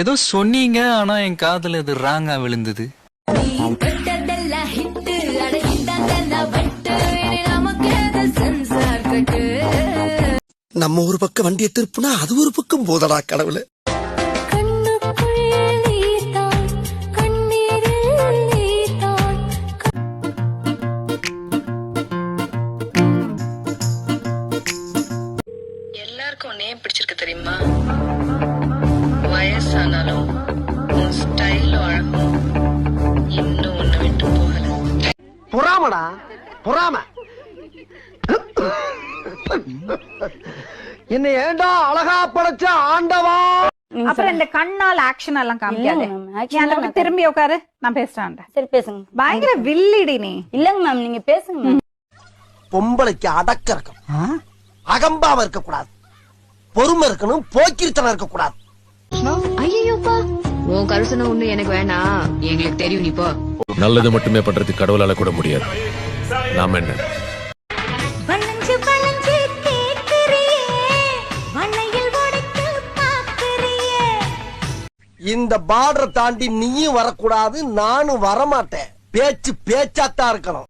ஏதோ சொன்னீங்க ஆனா என் காதுல இது ராங்கா விழுந்தது. நம்ம ஒரு பக்கம் வண்டியை திருப்புனா அது ஒரு பக்கம் போதடா கடவுளே. எல்லாருக்கும் உன்னையே பிடிச்சிருக்கு தெரியுமா? வயசானாலும் உன் ஸ்டைலும் அழகும் இன்னும் உன்னை விட்டு போகல பொறாமடா பொறாம என்ன ஏண்டா அழகா படைச்ச ஆண்டவா அப்புறம் இந்த கண்ணால் ஆக்ஷன் எல்லாம் காமிக்காது நீ அந்த எல்லாம் பக்கம் திரும்பி உட்காரு நான் பேசுறேன் சரி பேசுங்க பயங்கர வில்லிடி நீ இல்லங்க மேம் நீங்க பேசுங்க பொம்பளைக்கு அடக்க இருக்கணும் அகம்பாவ இருக்க கூடாது பொறுமை இருக்கணும் போக்கிரித்தனம் இருக்க கூடாது ஐயோப்பா உன் கருசனை ஒண்ணு எனக்கு வேணாம் எங்களுக்கு தெரியும் நீ போ. நல்லது மட்டுமே பண்றதுக்கு கடவுளால கூட முடியாது. நாம என்ன? இந்த பார்டரை தாண்டி நீயும் வரக்கூடாது நானும் வரமாட்டேன். பேச்சு பேச்சாத்தான் இருக்கணும்.